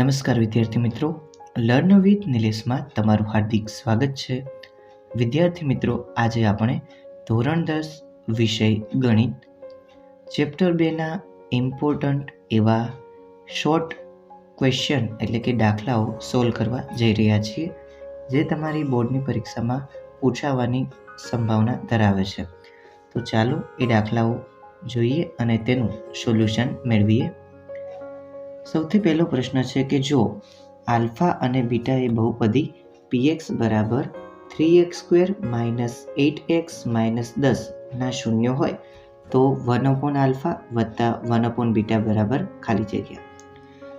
નમસ્કાર વિદ્યાર્થી મિત્રો. લર્ન વિથ નિલેશમાં તમારું હાર્દિક સ્વાગત છે. વિદ્યાર્થી મિત્રો, આજે આપણે ધોરણ દસ વિષય ગણિત. ચેપ્ટર બેના ઇમ્પોર્ટન્ટ એવા શોર્ટ ક્વેશ્ચન એટલે કે દાખલાઓ સોલ્વ કરવા જઈ રહ્યા છીએ, જે તમારી બોર્ડની પરીક્ષામાં પૂછાવાની સંભાવના ધરાવે છે. તો ચાલો એ દાખલાઓ જોઈએ અને તેનું સોલ્યુશન મેળવીએ. સૌથી પહેલો પ્રશ્ન છે કે જો આલ્ફા અને બીટા એ બહુપદી પીએક્સ બરાબર three X square minus eight X minus દસ ના શૂન્ય હોય, તો વન અપોન આલ્ફા વત્તા વન અપોન બીટા બરાબર ખાલી જગ્યા.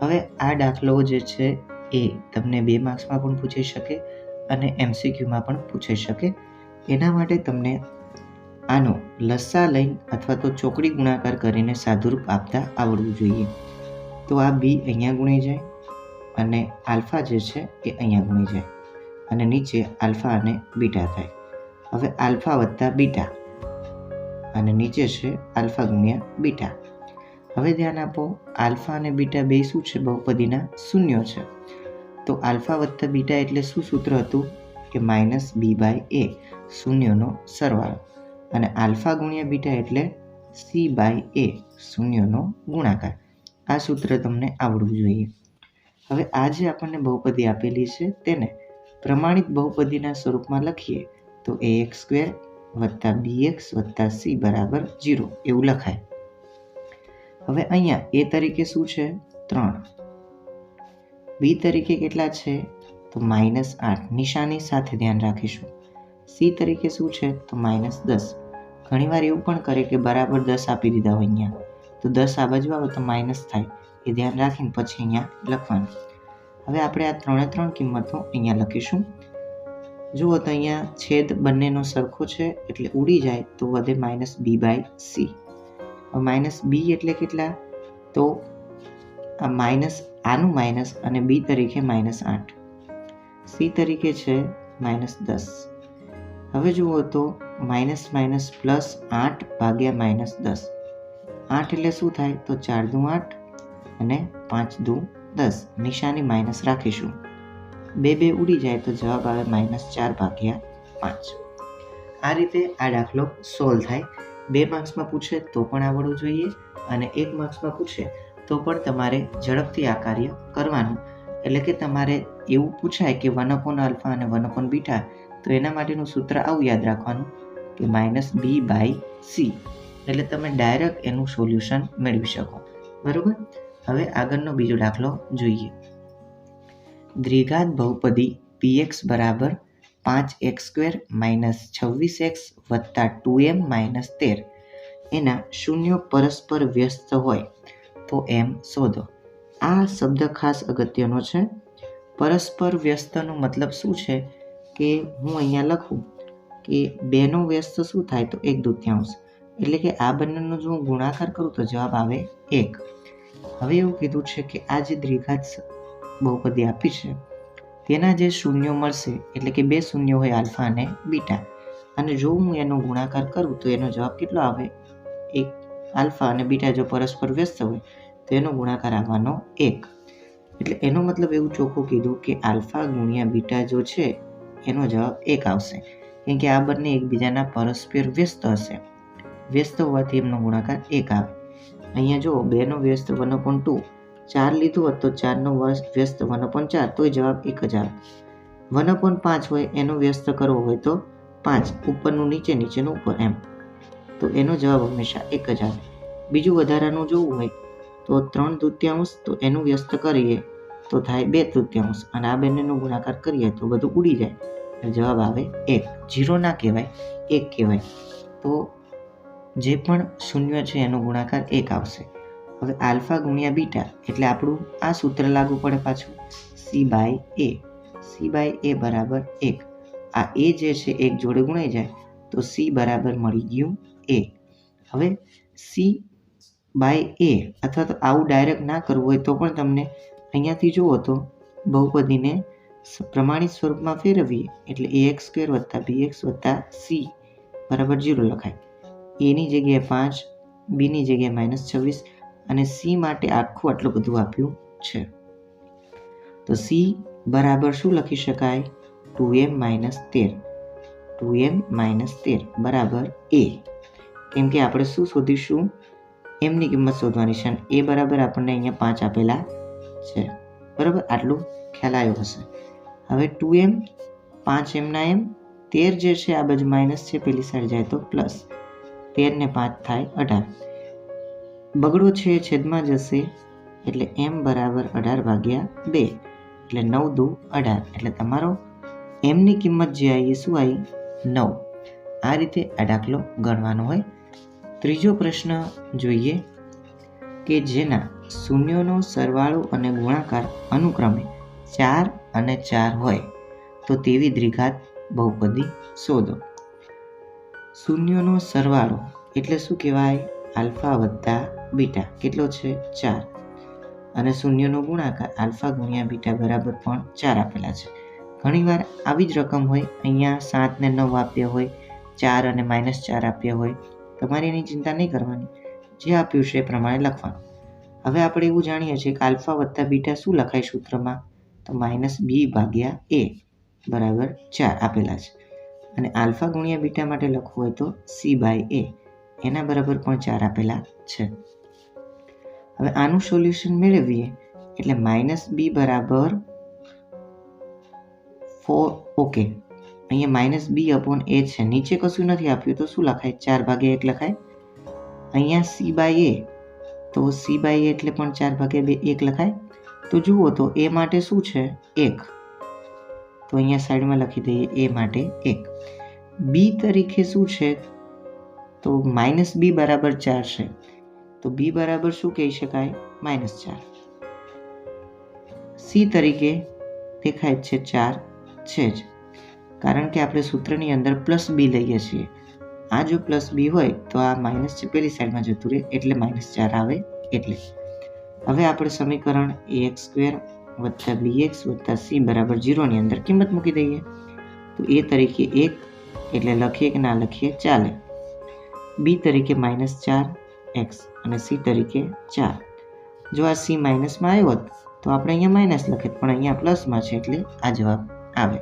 હવે આ દાખલો જે છે એ તમને બે માર્ક્સમાં પણ પૂછાઈ શકે અને એમસીક્યુમાં પણ પૂછાઈ શકે. એના માટે તમને આનો લસ્સા લઈને અથવા તો ચોકડી ગુણાકાર કરીને સાદુરૂપ આપતા આવડવું જોઈએ. તો આ બી અહીંયા ગુણી જાય અને આલ્ફા જે છે એ અહીંયા ગુણી જાય અને નીચે આલ્ફા અને બીટા થાય. હવે આલ્ફા વત્તા બીટા અને નીચે છે આલ્ફા ગુણ્યા બીટા. હવે ધ્યાન આપો, આલ્ફા અને બીટા બે શું છે? બહુપદીના શૂન્યો છે. તો આલ્ફા વત્તા બીટા એટલે શું સૂત્ર હતું? કે માઇનસ બી બાય એ, શૂન્યનો સરવાળો. અને આલ્ફા ગુણ્યા બીટા એટલે સી બાય એ, શૂન્યનો ગુણાકાર. આ સૂત્ર તમને આવડવું જોઈએ. હવે આ જે આપણને બહુપદી આપેલી છે તેને પ્રમાણિત બહુપદીના સ્વરૂપમાં લખીએ તો એ એક્સ સ્ક્વેર વત્તા બી એક્સ વત્તા સી બરાબર જીરો એવું લખાય. હવે અહીંયા એ તરીકે શું છે? ત્રણ. બી તરીકે કેટલા છે? તો માઇનસ આઠ નિશાની સાથે ધ્યાન રાખીશું. સી તરીકે શું છે? તો માઇનસ દસ. ઘણીવાર એવું પણ કરે કે બરાબર દસ આપી દીધા હોય અહીંયા. તો દસ આ બાજુ આવે તો માઇનસ થાય. એ ધ્યાન રાખીને પછી અહીંયા લખવાનું. હવે આપણે આ ત્રણે ત્રણ કિંમતો અહીંયા લખીશું. જુઓ તો અહીંયા છેદ બંનેનો સરખો છે એટલે ઉડી જાય તો વધે minus B by C minus B એટલે કેટલા? તો આ માઇનસ આનું માઇનસ અને બી તરીકે માઇનસ આઠ. સી તરીકે છે માઇનસ દસ. હવે જુઓ તો માઇનસ માઇનસ પ્લસ આઠ ભાગ્યા માઇનસ દસ. આઠ એટલે શું થાય? તો ચાર દુ આઠ અને પાંચ દુ દસ. નિશાની માઇનસ રાખીશું. બે બે ઉડી જાય તો જવાબ આવે માઇનસ ચાર ભાગ્યા પાંચ. આ રીતે આ દાખલો સોલ્વ થાય. બે માર્ક્સમાં પૂછે તો પણ આવડવું જોઈએ અને એક માર્ક્સમાં પૂછે તો પણ તમારે ઝડપથી આ કાર્ય કરવાનું. એટલે કે તમારે એવું પૂછાય કે વન અપોન આલ્ફા અને વન અપોન બીટા, તો એના માટેનું સૂત્ર આવું યાદ રાખવાનું કે માઇનસ બી બાય સી. એટલે તમે ડાયરેક્ટ એનું સોલ્યુશન મેળવી શકો. બરાબર? હવે આગળનો બીજો દાખલો જોઈએ. દ્વિઘાત બહુપદી પીએક્સ બરાબર પાંચ એક્સ સ્ક્વેર માઇનસ છવ્વીસ એક્સ વત્તા ટુ એમ માઇનસ તેર. એના શૂન્ય પરસ્પર વ્યસ્ત હોય તો એમ શોધો. આ શબ્દ ખાસ અગત્યનો છે. પરસ્પર વ્યસ્તનો મતલબ શું છે? કે હું અહીંયા લખું કે બેનો વ્યસ્ત શું થાય તો એક દૃત્યાંશ. એટલે કે આ બંનેનો જો હું ગુણાકાર કરું તો જવાબ આવે એક. હવે એવું કીધું છે કે આ જે દ્વિઘાત બહુપદી આપી છે, તેના જે શૂન્યો મળશે, એટલે કે બે શૂન્ય હોય આલ્ફા અને બીટા. અને જો હું એનો ગુણાકાર કરું તો એનો જવાબ કેટલો આવે? એક. આલ્ફા અને બીટા જો પરસ્પર વ્યસ્ત હોય, તો એનો ગુણાકાર આવવાનો એક. એટલે એનો મતલબ એવું ચોખ્ખું કીધું કે આલ્ફા ગુણ્યા બીટા જો છે, એનો જવાબ એક આવશે. કેમ કે આ બંને એકબીજાના પરસ્પર વ્યસ્ત હશે. વ્યસ્ત હોવાથી એમનો ગુણાકાર એક આવે. અહીંયા જો બેનો વ્યસ્ત વન અપોન ટુ. ચાર લીધું હોત તો ચારનો વ્યસ્ત વન અપોન ચાર, તોય જવાબ એક જ આવે. વન અપોન પાંચ હોય, એનો વ્યસ્ત કરવો હોય તો પાંચ, ઉપરનું નીચે, નીચેનું ઉપર, એમ. તો એનો જવાબ હંમેશા એક જ આવે. બીજું વધારાનું જોવું હોય તો ત્રણ તૃતીયાંશ, તો એનું વ્યસ્ત કરીએ તો થાય બે તૃતીયાંશ. અને આ બંનેનો ગુણાકાર કરીએ તો બધું ઉડી જાય. જવાબ આવે એક. જીરો ના કહેવાય, એક કહેવાય. તો જે પણ શૂન્ય છે એનો ગુણાકાર એક આવશે. હવે આલ્ફા ગુણ્યા બીટા એટલે આપણું આ સૂત્ર લાગુ પડે પાછું. C by A. C by A બરાબર એક. આ એ જે છે એક જોડે ગુણાઈ જાય તો સી બરાબર મળી ગયું એ. હવે સી બાય એ અથવા તો આવું ડાયરેક્ટ ના કરવું હોય તો પણ તમને અહીંયાથી જુઓ તો બહુપદીને પ્રમાણિત સ્વરૂપમાં ફેરવીએ એટલે એ એક્સ સ્ક્વેર વત્તા બી એક્સ વત્તા સી બરાબર જીરો લખાય. એની જગ્યાએ પાંચ બીની જગ્યાએ માઇનસ છવ્વીસ અને સી માટે આખું આટલું બધું આપ્યું છે. તો સી બરાબર શું લખી શકાય? ટુ એમ માઇનસ તેર. ટુ એમ માઇનસ તેર બરાબર એ કેમ કે આપણે શું શોધીશું? એમની કિંમત શોધવાની છે એ બરાબર આપણને અહીંયા પાંચ આપેલા છે. બરાબર? આટલું ખ્યાલ આવ્યો હશે. હવે ટુ એમ પાંચ એમના એમ તેર જે છે આ બાજુ માઇનસ છે, પેલી સાઈડ જાય તો પ્લસ તેર ને પાંચ થાય અઢાર. બગડો છે, છેદમાં જશે, એટલે એમ બરાબર અઢાર ભાગ્યા બે, એટલે નવ દુ અઢાર. એટલે તમારો એમની કિંમત જે આવી શું આવી? નવ. આ રીતે આ દાખલો ગણવાનો હોય. ત્રીજો પ્રશ્ન જોઈએ કે જેના શૂન્યોનો સરવાળો અને ગુણાકાર અનુક્રમે ચાર અને ચાર હોય, તો તેવી દ્વિઘાત બહુપદી શોધો. શૂન્યોનો સરવાળો એટલે શું કહેવાય? આલ્ફા વત્તા બીટા. કેટલો છે? ચાર. અને શૂન્યનો ગુણાકાર આલ્ફા ગુણ્યા બીટા બરાબર પણ ચાર આપેલા છે. ઘણીવાર આવી જ રકમ હોય, અહીંયા સાત ને નવ આપ્યા હોય, ચાર અને માઇનસ ચાર આપ્યા હોય. તમારે એની ચિંતા નહીં કરવાની. જે આપ્યું છે એ પ્રમાણે લખવાનું. હવે આપણે એવું જાણીએ છીએ કે આલ્ફા વત્તા બીટા શું લખાય સૂત્રમાં? તો માઇનસ બી ભાગ્યા એ બરાબર ચાર આપેલા છે. અને આલ્ફા ગુણ્યા બીટા માટે લખવું હોય તો સી બાય એ. એના બરાબર પણ ચાર આપેલા છે. હવે આનું સોલ્યુશન મેળવીએ. એટલે માઇનસ બી બરાબર ફોર, ઓકે. અહીંયા માઇનસ બી અપોન એ છે. નીચે કશું નથી આપ્યું તો શું લખાય? ચાર ભાગે એક લખાય. અહીંયા સી બાય એ. તો સી બાય એ એટલે પણ ચાર ભાગે બે, એક લખાય. તો જુઓ તો એ માટે શું છે? એક. તો અહીંયા સાઈડમાં લખી દઈએ એ માટે એક. બી તરીકે શું છે? તો માઇનસ બી બરાબર ચાર છે. તો બી બરાબર શું કહી શકાય? માઇનસ ચાર. સી તરીકે દેખાય છે ચાર છે જ. કારણ કે આપણે સૂત્રની અંદર પ્લસ બી લઈએ છીએ. આ જો પ્લસ બી હોય તો આ માઇનસ છે, પેલી સાઈડમાં જતું રહે એટલે માઇનસ ચાર આવે એટલે. હવે આપણે સમીકરણ એ એક્સ સ્ક્વેર વત્તા બી એક્સ વત્તા સી બરાબર જીરોની અંદર કિંમત મૂકી દઈએ. તો એ તરીકે એક એટલે લખીએ કે ના લખીએ ચાલે. બી તરીકે માઇનસ ચાર એક્સ અને સી તરીકે ચાર. જો આ સી માઇનસમાં આવ્યો હોત, તો આપણે અહીંયા માઇનસ લખીએ, પણ અહીંયા પ્લસમાં છે એટલે આ જવાબ આવે.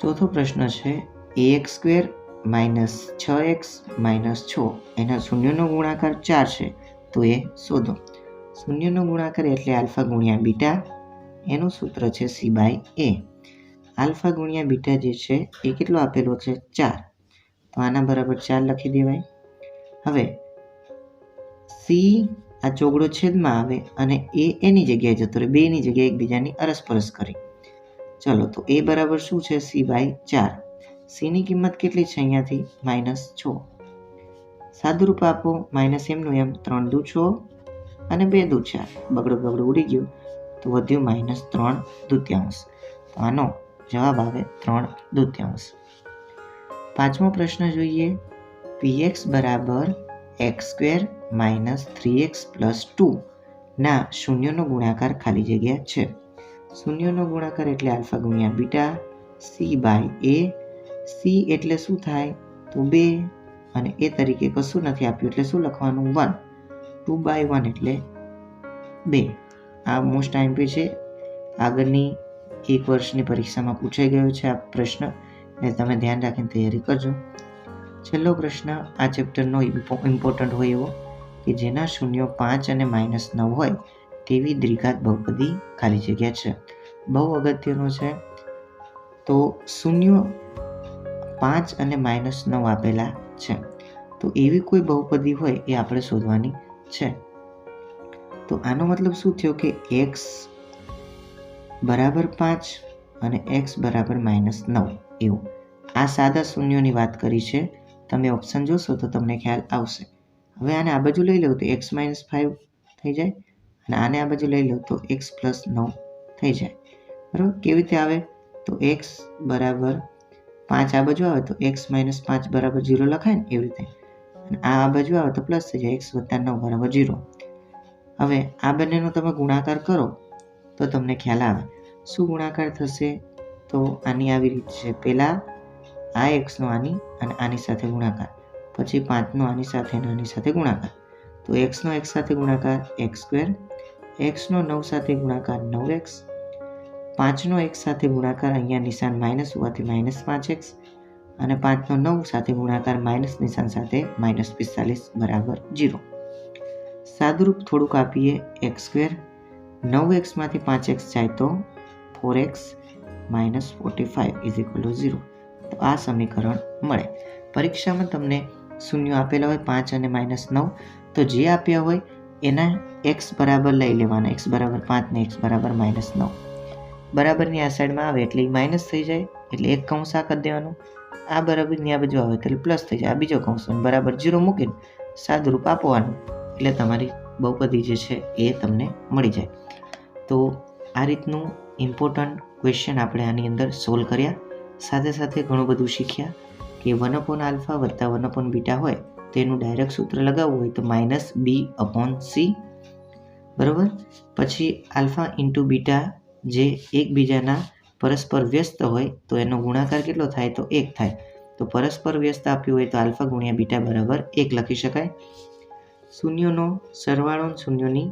ચોથો પ્રશ્ન છે, એ એક્સ સ્ક્વેર માઇનસ છ એક્સ માઇનસ છ એના શૂન્યનો ગુણાકાર ચાર છે, તો એ શોધો. શૂન્યનો ગુણાકાર એટલે આલ્ફા ગુણ્યા બીટા. એનું સૂત્ર છે સી બાય એ. આલ્ફા ગુણ્યા બીટા જે છે એ કેટલો આપેલો છે? ચાર. તો આના બરાબર ચાર લખી દેવાય. હવે સી આ ચોગડો છેદમાં આવે અને એ એની જગ્યાએ જતો રહે. બેની જગ્યાએ એકબીજાની અરસપરસ કરી. ચલો, તો એ બરાબર શું છે? સી બાય ચાર. સીની કિંમત કેટલી છે અહીંયાથી? માઇનસ છ. સાદુરૂપ આપો. માઇનસ એમનું એમ. ત્રણ દુ છ. અને બે દુ ચાર બગડો બગડો ઉડી ગયું તો વધ્યું માઇનસ ત્રણ દૂત્યાંશ. તો આનો જવાબ આવે ત્રણ દૂત્યાંશ. પાંચમો પ્રશ્ન જોઈએ. પી એક્સ બરાબર X square minus three X plus two ના શૂન્યનો ગુણાકાર ખાલી જગ્યા છે. શૂન્યનો ગુણાકાર એટલે આલ્ફા ગુણ્યા beta C by A C એટલે શું થાય? તો બે. અને એ તરીકે કશું નથી આપ્યું એટલે શું લખવાનું? વન ટુ બાય વન એટલે બે. આ મોસ્ટ આઈમ્પી છે. આગળની એક વર્ષની પરીક્ષામાં પૂછાઈ ગયો છે આ પ્રશ્ન. એટલે તમે ધ્યાન રાખીને તૈયારી કરજો. છેલ્લો પ્રશ્ન આ ચેપ્ટરનો ઇમ્પોર્ટન્ટ હોય એવો કે જેના શૂન્યો પાંચ અને માઇનસ નવ હોય તેવી દ્વિઘાત બહુપદી ખાલી જગ્યા છે. બહુ અગત્યનો છે. તો શૂન્ય પાંચ અને માઇનસ નવ આપેલા છે. તો એવી કોઈ બહુપદી હોય એ આપણે શોધવાની છે. તો આનો મતલબ શું થયો કે એક્સ બરાબર પાંચ અને એક્સ બરાબર માઇનસ નવ. એવું. આ સાદા શૂન્યોની વાત કરી છે. તમે ઓપ્શન જોશો તો તમને ખ્યાલ આવશે. હવે આને આ બાજુ લઈ લઉં તો એક્સ માઇનસ ફાઇવ થઈ જાય અને આને આ બાજુ લઈ લઉં તો એક્સ પ્લસ નવ થઈ જાય. બરાબર? કેવી રીતે આવે? તો એક્સ બરાબર પાંચ આ બાજુ આવે તો એક્સ માઇનસ પાંચ બરાબર ઝીરો લખાય ને એવી રીતે. અને આ બાજુ આવે તો પ્લસ થઈ જાય, એક્સ વત્તા નવ બરાબર જીરો. હવે આ બંનેનો તમે ગુણાકાર કરો, તો તમને ખ્યાલ આવે. શું ગુણાકાર થશે? તો આની આવી રીત છે. પહેલાં આ એક્સનો આની અને આની સાથે ગુણાકાર. પછી પાંચનો આની સાથે અને આની સાથે ગુણાકાર. તો એક્સનો એક્સ સાથે ગુણાકાર એક્સ સ્ક્વેર એક્સનો નવ સાથે ગુણાકાર, નવ એક્સ પાંચનો એક સાથે ગુણાકાર, અહીંયા નિશાન માઇનસ હોવાથી માઇનસ પાંચ એક્સ અને પાંચનો નવ સાથે ગુણાકાર માઇનસ નિશાન સાથે માઇનસ પિસ્તાલીસ બરાબર જીરો. સાદુરૂપ થોડુંક આપીએ એક્સ સ્ક્વેર. નવ એક્સમાંથી પાંચ એક્સ જાય તો four X minus forty five is equal zero. તો આ સમીકરણ મળે. પરીક્ષામાં તમને શૂન્ય આપેલા હોય પાંચ અને માઇનસ નવ. તો જે આપ્યા હોય એના એક્સ બરાબર લઈ લેવાના. એક્સ બરાબર પાંચ ને એક્સ બરાબર માઇનસ નવ. બરાબરની આ સાઈડમાં આવે એટલે માઇનસ થઈ જાય. એટલે એક કૌંસ આ કરી દેવાનું. આ બરાબરની આ બાજુ આવે એટલે પ્લસ થઈ જાય. આ બીજો કૌંસ બરાબર જીરો મૂકીને સાદુરૂપ આપવાનું. એટલે તમારી બહુપદી જે છે એ તમને મળી જાય. તો આ રીતનું ઇમ્પોર્ટન્ટ ક્વેશ્ચન આપણે આની અંદર સોલ્વ કર્યા. સાથે સાથે ઘણું બધું શીખ્યા કે વન અપોન આલ્ફા વત્તા વન અપોન બીટા હોય તેનું ડાયરેક્ટ સૂત્ર લગાવવું હોય તો માઇનસ બી અપોન સી બરાબર? પછી આલ્ફા ઇન્ટુ બીટા જે એકબીજાના પરસ્પર વ્યસ્ત હોય તો એનો ગુણાકાર કેટલો થાય તો એક થાય. તો પરસ્પર વ્યસ્ત આપ્યું હોય તો આલ્ફા ગુણ્યા બીટા બરાબર એક લખી શકાય. શૂન્યનો સરવાળો શૂન્યની,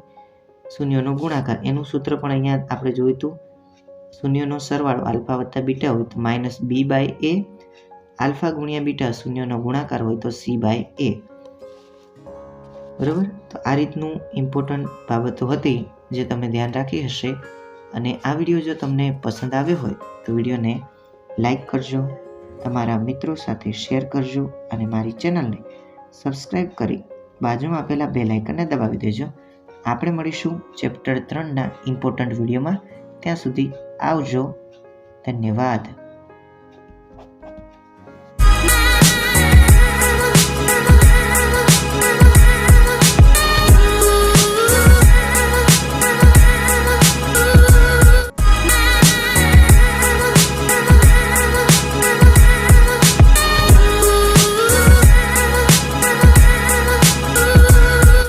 શૂન્યનો ગુણાકાર. એનું સૂત્ર પણ અહીંયા આપણે જોયું હતું. શૂન્યનો સરવાળો આલ્ફા વત્તા બીટા હોય તો minus B by A. Alpha ગુણ્યા બીટા શૂન્યનો ગુણાકાર હોય તો સી બાય એ. બરાબર? તો આ રીતનું ઇમ્પોર્ટન્ટ બાબતો હતી જે તમે ધ્યાન રાખી હશે. અને આ વીડિયો જો તમને પસંદ આવ્યો હોય, તો વિડીયોને લાઈક કરજો, તમારા મિત્રો સાથે શેર કરજો અને મારી ચેનલને સબસ્ક્રાઈબ કરી બાજુમાં આપેલા બે લાઇકનને દબાવી દેજો. આપણે મળીશું ચેપ્ટર ત્રણના ઇમ્પોર્ટન્ટ વિડીયોમાં. ત્યાં સુધી આવજો. ધન્યવાદ.